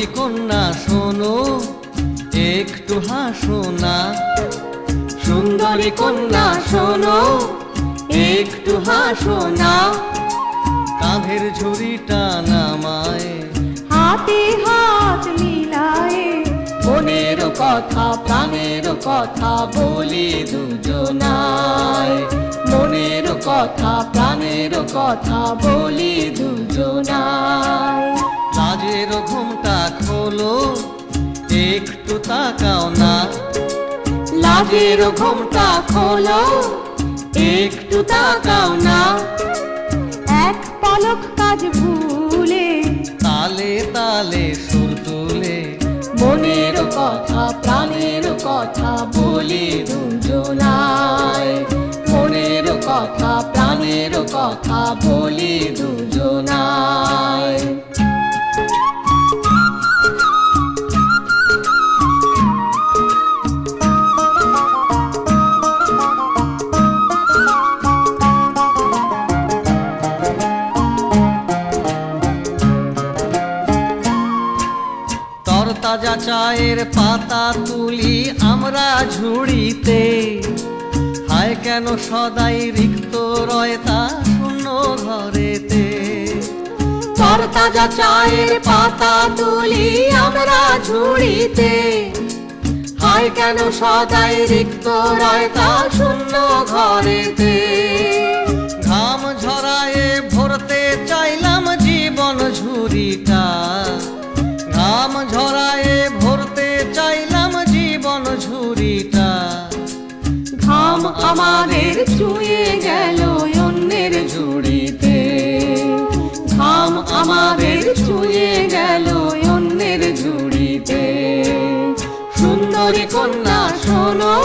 সুন্দরী কন্যা শোনো একটু হাসো না। সুন্দরী কন্যা শোনো একটু হাসো না। কাঁধের ঝুড়িটা নামায়। হাতে হাত মিলায়ে। মনের কথা প্রাণের কথা বলি দুজনায়। মনের কথা প্রাণের কথা বলি দুজনায়। খোলো একটু তাকাও না। লাজের ঘুমটা খোলো একটু তাকাও না। এক পলক কাজ ভুলে তালে তালে সুর তুলে মনের কথা প্রাণের কথা বলি দুজনায়। মনের কথা প্রাণের কথা বলি দুজনায়। তরতাজা চায়ের পাতা তুলি আমরা ঝুড়িতে। হায় কেন সদাই রিক্ত রয় তা শূন্য ঘরেতে। তরতাজা চায়ের পাতা তুলি আমরা ঝুড়িতে। হায় কেন সদাই রিক্ত রয় তা শূন্য ঘরেতে। ঘাম ঝরায়ে, ভরতে চাইলাম জীবন ঝুরিটা ঘাম আমাদের চুয়ে গেল অন্যের ঝুড়িতে। ঘাম আমাদের চুয়ে গেল অন্যের ঝুড়িতে। সুন্দরী কন্যা, শোনো,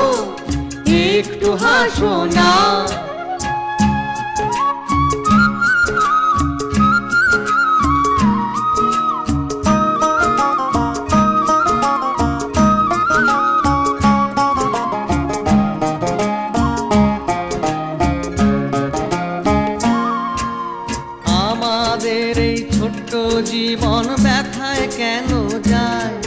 একটু হাসো না। জীবন ব্যথায় কেন যায়?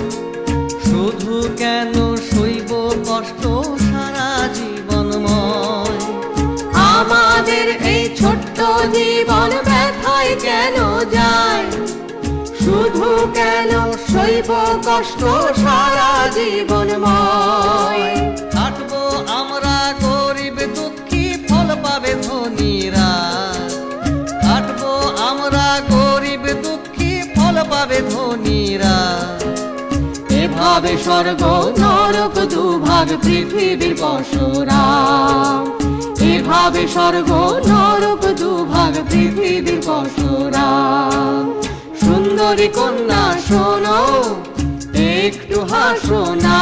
শুধু কেন শৈব কষ্ট সারা জীবনময়? আমাদের এই ছোট্ট জীবন ব্যথায় কেন যায়? শুধু কেন সইব কষ্ট সারা জীবন জীবনময়? পাবে ধনীরা, এভাবে স্বর্গ নরক দুভাগ পৃথিবীর বসরা, এভাবে স্বর্গ নরক দুভাগ পৃথিবীর বসরা। সুন্দরী কন্যা, শোনো, একটু হাসো না,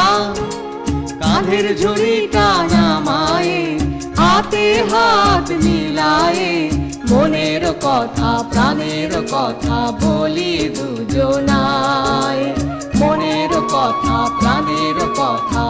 কাঁধের ঝুড়িটা নামায়ে হাতে হাত মিলায়ে মনের কথা প্রাণের কথা বলি দুজনায়। মনের কথা প্রাণের কথা